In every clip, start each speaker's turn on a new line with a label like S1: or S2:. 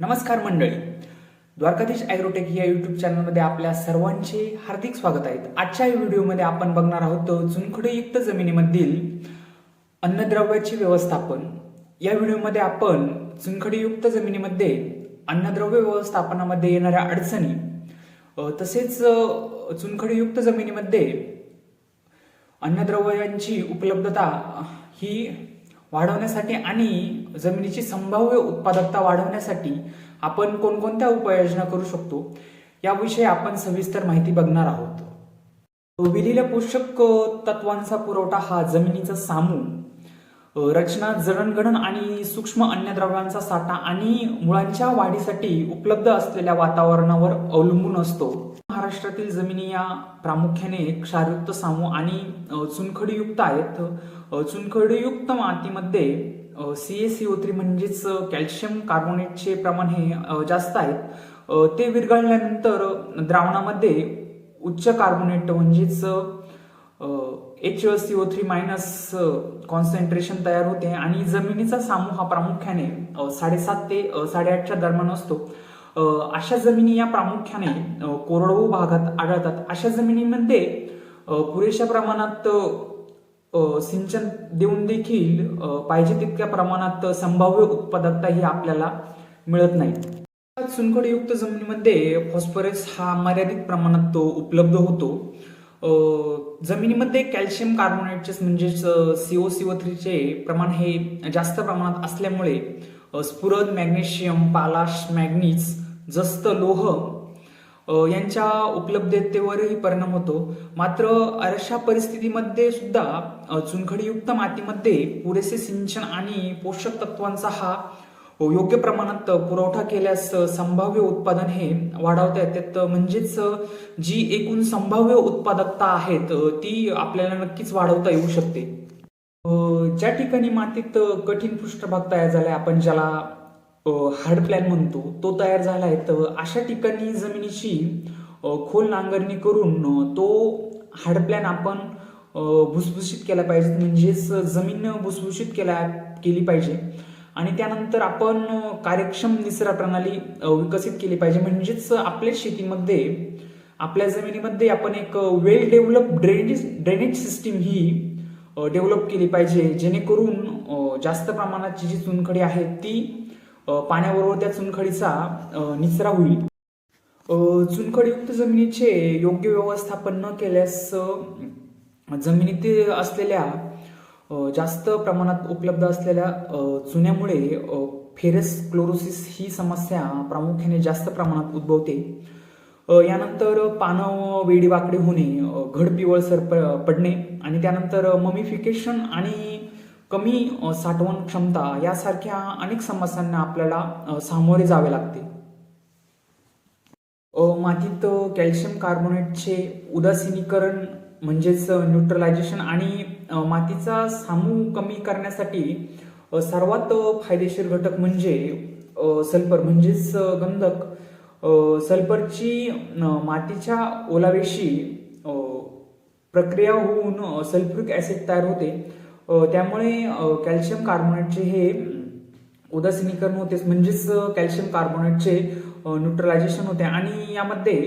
S1: नमस्कार मंडळी. द्वारकाधीश ॲग्रोटेक या युट्यूब चॅनलमध्ये आपल्या सर्वांचे हार्दिक स्वागत आहे. आजच्या या व्हिडिओमध्ये आपण बघणार आहोत चुनखडीयुक्त जमिनीमधील अन्नद्रव्याचे व्यवस्थापन. या व्हिडिओमध्ये आपण चुनखडीयुक्त जमिनीमध्ये अन्नद्रव्य व्यवस्थापनामध्ये येणाऱ्या अडचणी तसेच चुनखडीयुक्त जमिनीमध्ये अन्नद्रव्यांची उपलब्धता ही वाढवण्यासाठी आणि जमिनीची संभाव्य उत्पादकता वाढवण्यासाठी आपण कोणकोणत्या उपाययोजना करू शकतो याविषयी आपण सविस्तर माहिती बघणार आहोत. विहिलेल्या पोषक तत्वांचा पुरवठा हा जमिनीचा सामू रचना जडणघडण आणि सूक्ष्म अन्नद्रव्यांचा साठा आणि मुळांच्या वाढीसाठी उपलब्ध असलेल्या वातावरणावर अवलंबून असतो. महाराष्ट्रातील जमिनी या प्रामुख्याने क्षारयुक्त सामू आणि चुनखडीयुक्त आहेत. चुनखडीयुक्त मातीमध्ये C A C O three म्हणजेच कॅल्शियम कार्बोनेटचे प्रमाण हे जास्त आहेत. ते विरघळल्यानंतर द्रावणामध्ये उच्च कार्बोनेट म्हणजेच H C O three minus concentration तयार होते आणि जमिनीचा सामू हा प्रामुख्याने साडेसात ते साडेआठच्या दरम्यान असतो. अशा जमिनी या प्रामुख्याने कोरडवाहू भागात आढळतात. अशा जमिनीमध्ये पुरेशा प्रमाणात सिंचन देऊन देखील पाहिजे तितक्या प्रमाणात संभाव्य उत्पादकता ही आपल्याला मिळत नाही. चुनखडीयुक्त जमिनीमध्ये फॉस्फरस हा मर्यादित प्रमाणात तो उपलब्ध होतो. जमिनीमध्ये कॅल्शियम कार्बोनेटचे म्हणजेच सीओ सीओ थ्रीचे प्रमाण हे जास्त प्रमाणात असल्यामुळे स्फुरद मॅग्नेशियम पालाश मॅग्नीज जस्त लोह यांच्या उपलब्धतेवरही परिणाम होतो. मात्र अशा परिस्थितीमध्ये सुद्धा चुनखडीयुक्त मातीमध्ये पुरेसे सिंचन आणि पोषक तत्वांचा हा योग्य प्रमाणात पुरवठा केल्यास संभाव्य उत्पादन हे वाढवता येतात म्हणजेच जी एकूण संभाव्य उत्पादकता आहेत ती आपल्याला नक्कीच वाढवता येऊ शकते. ज्या ठिकाणी मातीत कठीण पृष्ठभाग तयार झाला आपण ज्याला हार्ड प्लॅन म्हणतो तो तयार झाला आहे. तर अशा ठिकाणी जमिनीची खोल नांगरणी करून तो हार्ड प्लॅन आपण भुसभुशीत केला पाहिजे. म्हणजेच जमीन भुसभुशीत केला केली पाहिजे. आणि त्यानंतर आपण कार्यक्षम निसरा प्रणाली विकसित केली पाहिजे. म्हणजेच आपल्या शेतीमध्ये आपल्या जमिनीमध्ये आपण एक well develop drainage drainage system ही डेव्हलप केली पाहिजे. जेणेकरून जास्त प्रमाणात जी चुनखडी आहे ती पाण्याबरोबर त्या चुनखडीचा निचरा होईल. चुनखडीयुक्त जमिनीचे योग्य व्यवस्थापन न केल्यास जमिनीत असलेल्या जास्त प्रमाणात उपलब्ध असलेल्या चुन्यामुळे फेरस क्लोरोसिस ही समस्या प्रामुख्याने जास्त प्रमाणात उद्भवते. यानंतर पानं वेडीवाकडी होणे घड पिवळसर प- पडणे आणि त्यानंतर ममिफिकेशन आणि कमी साठवण क्षमता यासारख्या अनेक समस्यांना आपल्याला सामोरे जावे लागते. मातीत कॅल्शियम कार्बोनेटचे उदासीनीकरण म्हणजेच न्यूट्रलायझेशन आणि मातीचा सामू कमी करण्यासाठी सर्वात फायदेशीर घटक म्हणजे सल्फर म्हणजेच गंधक. सल्फरची मातीच्या ओलावेशी प्रक्रिया होऊन अ, सल्फ्युरिक ऍसिड तयार होते. त्यामुळे कॅल्शियम कार्बोनेटचे हे उदासीनीकरण होतेच म्हणजेच कॅल्शियम कार्बोनेटचे न्यूट्रलायझेशन होते आणि यामध्ये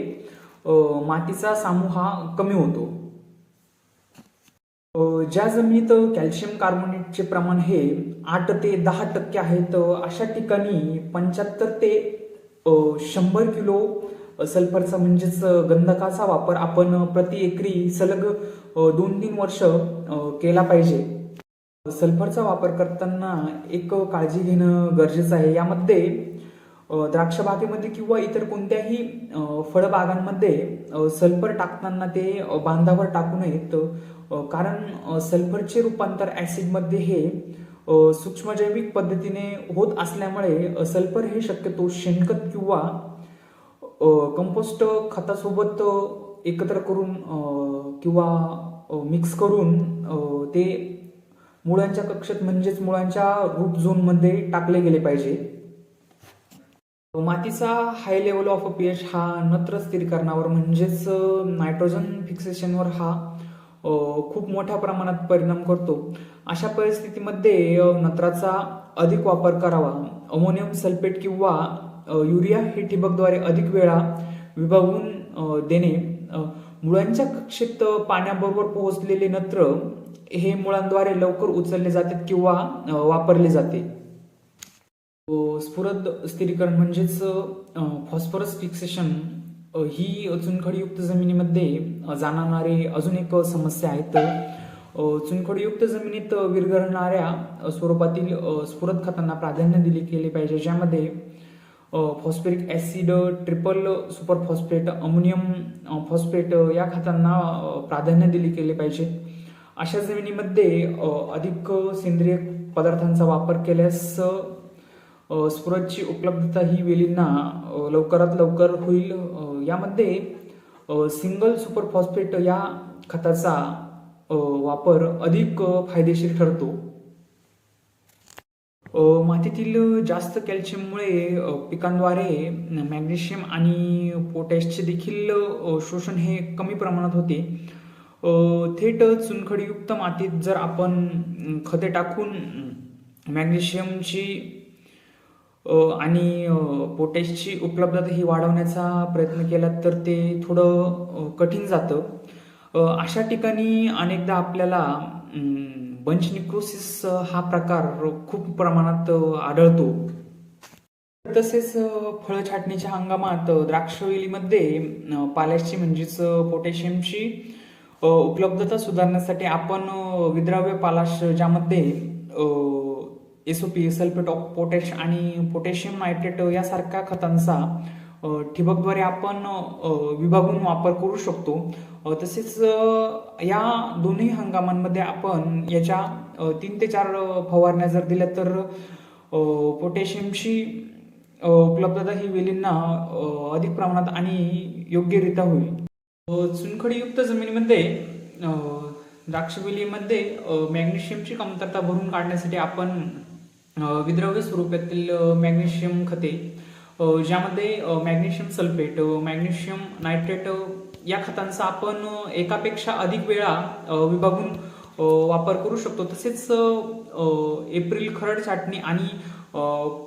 S1: मातीचा सामू हा कमी होतो. ज्या जमिनीत कॅल्शियम कार्बोनेटचे प्रमाण हे आठ ते दहा टक्के आहे अशा ठिकाणी पंच्याहत्तर ते शंभर किलो सल्फरचा म्हणजेच गंधकाचा वापर आपण प्रति एकरी सलग दोन तीन वर्ष केला पाहिजे. सल्फरचा वापर करताना एक काळजी घेणं गरजेचं आहे. यामध्ये द्राक्षबागेमध्ये द्राक्ष बागेमध्ये किंवा इतर कोणत्याही फळबागांमध्ये सल्फर टाकताना ते बांधावर टाकू नयेत. कारण सल्फरचे रूपांतर ॲसिडमध्ये हे सूक्ष्मजैविक पद्धतीने होत असल्यामुळे सल्फर हे शक्यतो शेणखत किंवा कंपोस्ट खतासोबत एकत्र करून किंवा मिक्स करून ते मुळांच्या कक्षेत म्हणजेच मुळांच्या रूट झोनमध्ये टाकले गेले पाहिजे. मातीचा हाय लेवल ऑफ पीएच हा नत्र स्थिरीकरणावर म्हणजेच नायट्रोजन फिक्सेशनवर हा खूप मोठ्या प्रमाणात परिणाम करतो. अशा परिस्थितीमध्ये नत्राचा अधिक वापर करावा. अमोनियम सल्फेट किंवा युरिया हे ठिबकद्वारे अधिक वेळा विभागून देणे मुळांच्या कक्षेत पाण्याबरोबर पोहोचलेले नत्र हे मुळांद्वारे लवकर उचलले जातात किंवा वापरले जाते. स्फुरद स्थिरीकरण म्हणजेच फॉस्फरस फिक्सेशन ही चुनखडीयुक्त जमिनीमध्ये अ, जाणणारी अजून एक समस्या आहे. तर चुनखडीयुक्त जमिनीत विरघळणाऱ्या स्वरूपातील स्फुरद खतांना प्राधान्य दिले गेले पाहिजे ज्यामध्ये phosphoric acid triple super phosphate ammonium phosphate या खतांना प्राधान्य दिले गेले पाहिजे. अशा जमिनीमध्ये अधिक सेंद्रिय पदार्थांचा वापर केल्यास स्फुरजची स्फुरदची उपलब्धता ही वेलींना लवकरात लवकर होईल. यामध्ये सिंगल सुपर फॉस्फेट या खताचा वापर अधिक फायदेशीर ठरतो. मातीतील जास्त कॅल्शियममुळे पिकांद्वारे मॅग्नेशियम आणि पोटॅशचे देखील शोषण हे कमी प्रमाणात होते. थेट चुनखडीयुक्त मातीत जर आपण खते टाकून मॅग्नेशियमची आणि पोटॅशची उपलब्धता ही वाढवण्याचा प्रयत्न केला तर ते थोडं कठीण जातं. अशा ठिकाणी अनेकदा आपल्याला बंच निक्रोसिस हा प्रकार खूप प्रमाणात आढळतो. तसेच फळं फळ छाटणीच्या हंगामात द्राक्षवेलीमध्ये पाल्याची म्हणजेच पोटॅशियमची उपलब्धता सुधारण्यासाठी आपण विद्राव्य पालाश ज्यामध्ये S O P sulphate of potash आणि पोटॅशियम नायट्रेट यासारख्या खतांचा ठिबकद्वारे आपण विभागून वापर करू शकतो. तसेच या दोन्ही हंगामांमध्ये आपण याच्या तीन ते चार फवारण्या जर दिल्या तर पोटॅशियमची उपलब्धता ही वेलींना अधिक प्रमाणात आणि योग्यरित्या होईल. चुनखडीयुक्त जमिनीमध्ये द्राक्षवेलीमध्ये मॅग्नेशियमची कमतरता भरून काढण्यासाठी आपण विद्रव्य स्वरूपातील मॅग्नेशियम खते ज्यामध्ये मॅग्नेशियम सल्फेट मॅग्नेशियम नायट्रेट या खतांचा आपण एकापेक्षा अधिक वेळा विभागून वापर करू शकतो. तसेच एप्रिल खरड छाटणी आणि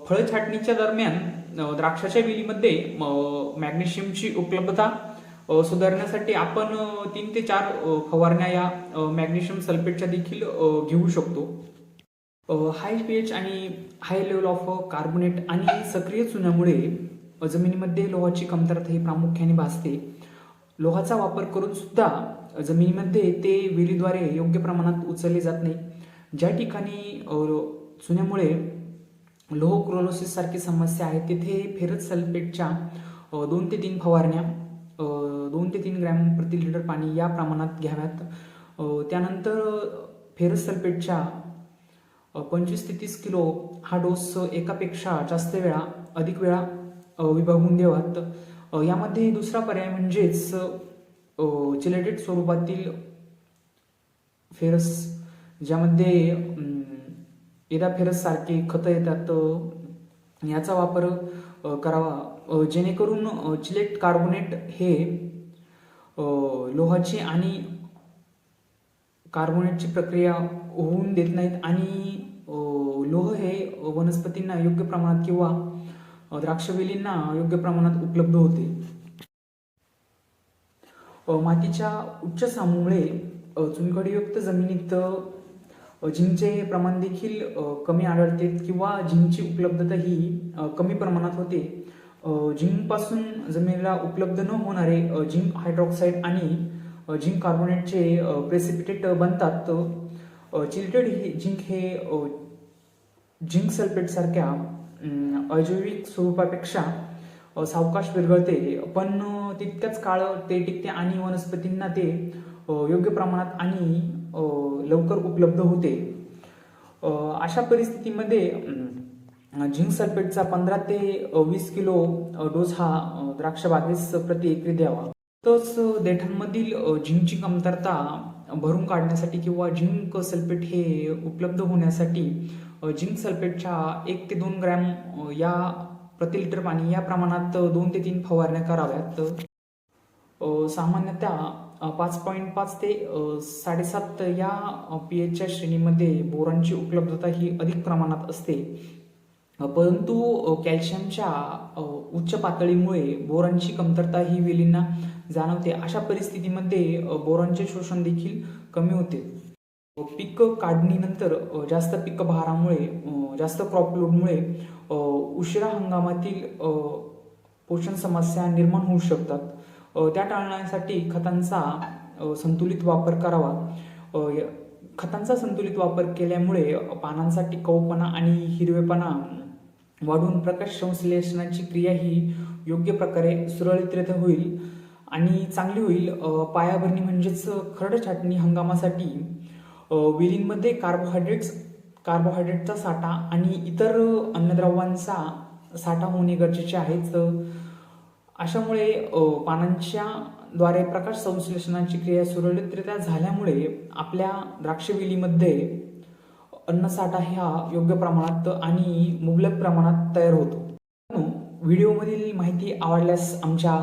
S1: फळ छाटणीच्या दरम्यान द्राक्षाच्या वेलीमध्ये मॅग्नेशियमची उपलब्धता सुधारण्यासाठी आपण तीन ते चार फवारण्या या मॅग्नेशियम सल्फेटच्या देखील घेऊ शकतो. हाय पीएच आणि हाय लेवल ऑफ कार्बोनेट आणि सक्रिय चुन्यामुळे जमिनीमध्ये लोहाची कमतरता ही प्रामुख्याने भासते. लोहाचा वापर करून सुद्धा जमिनीमध्ये ते विहिरीद्वारे योग्य प्रमाणात उचलले जात नाही. ज्या ठिकाणी चुन्यामुळे लोह क्रोलोसिस सारखी समस्या आहे तिथे फेरस सल्फेटच्या दोन ते तीन फवारण्या दोन ते तीन ग्रॅम प्रति लिटर पाणी या प्रमाणात घ्याव्यात. त्यानंतर फेरस सल्फेटच्या पंचवीस ते तीस किलो हा डोस एकापेक्षा जास्त वेळा अधिक वेळा विभागून द्यावात यामध्ये दुसरा पर्याय म्हणजेच चिलेटेड स्वरूपातील फेरस ज्यामध्ये एदा फेरस सारखे खतं येतात. याचा वापर करावा. जेणेकरून चिलेट कार्बोनेट हे लोहाची आणि कार्बोनेटची प्रक्रिया होऊन देत नाहीत आणि लोह हे वनस्पतींना योग्य प्रमाणात किंवा द्राक्षवेलींना योग्य प्रमाणात उपलब्ध होते. मातीच्या उच्च सामुमुळे चुनखडीयुक्त जमिनीत अ, हे प्रमाण देखील कमी आढळते किंवा झिंकची उपलब्धता ही कमी प्रमाणात होते. अ, झिंकपासून जमिनीला उपलब्ध न होणारे अ, झिंक हायड्रॉक्साईड आणि अ, झिंक कार्बोनेटचे प्रेसिपिटेट बनतात. चिलटेड चिल्टेड हे झिंक हे जिंक झिंक अजैविक स्वरूपापेक्षा सावकाश विरघळते. पण तितक्याच काळ ते टिकते आणि वनस्पतींना ते योग्य प्रमाणात आणि लवकर उपलब्ध होते. अशा परिस्थितीमध्ये झिंक सल्फेटचा पंधरा ते वीस किलो डोस हा द्राक्षबागेस द्राक्ष बागेस प्रति एकरी द्यावा. तसंच देठांमधील झिंकची कमतरता भरून काढण्यासाठी किंवा झिंक सल्फेट हे उपलब्ध होण्यासाठी झिंक सल्फेटच्या एक ते दोन ग्रॅम या प्रति लिटर पाणी या प्रमाणात दोन ते तीन फवारण्या कराव्यात. सामान्यतः पाच पॉईंट पाच ते साडेसात या पी एचच्या श्रेणीमध्ये बोरांची उपलब्धता ही अधिक प्रमाणात असते. परंतु कॅल्शियमच्या उच्च पातळीमुळे बोरांची कमतरता ही वेलींना जाणवते. अशा परिस्थितीमध्ये बोरांचे शोषण देखील कमी होते. पीक काढणीनंतर जास्त पीक भारामुळे जास्त क्रॉप लोडमुळे उशिरा हंगामातील पोषण समस्या निर्माण होऊ शकतात. त्या टाळण्यासाठी खतांचा संतुलित वापर करावा. य- खतांचा संतुलित वापर केल्यामुळे पानांचा टिकाऊपणा आणि हिरवेपणा वाढून प्रकाश संश्लेषणाची क्रिया ही योग्य प्रकारे सुरळीतरित्या होईल आणि चांगली होईल. पायाभरणी म्हणजेच खरड छाटणी हंगामासाठी अ, वेलींमध्ये कार्बोहायड्रेट्स कार्बोहायड्रेटचा साठा आणि इतर अन्नद्रव्यांचा साठा होणे गरजेचे आहेच. अशामुळे पानांच्या द्वारे प्रकाश संश्लेषणाची क्रिया सुरळीतरित्या झाल्यामुळे आपल्या द्राक्षवेलीमध्ये अन्नसाठा ह्या योग्य प्रमाणात आणि मुबलक प्रमाणात तयार होतो. व्हिडिओमधील माहिती आवडल्यास आमच्या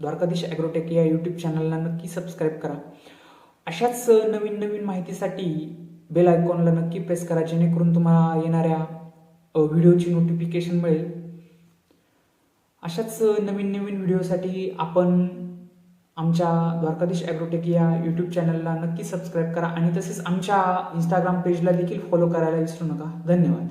S1: द्वारकाधीश ॲग्रोटेक या यूट्यूब चॅनलला नक्की सबस्क्राईब करा. अशाच नवीन नवीन माहितीसाठी बेल आयकॉनला नक्की प्रेस करा जेणेकरून तुम्हाला येणाऱ्या व्हिडिओची नोटिफिकेशन मिळेल. अशाच नवीन नवीन व्हिडिओसाठी आपण आमच्या द्वारकाधीश ॲग्रोटेक या यूट्यूब चॅनलला नक्की सबस्क्राईब करा आणि तसेच आमच्या इंस्टाग्राम पेजला देखील फॉलो करायला विसरू नका. धन्यवाद.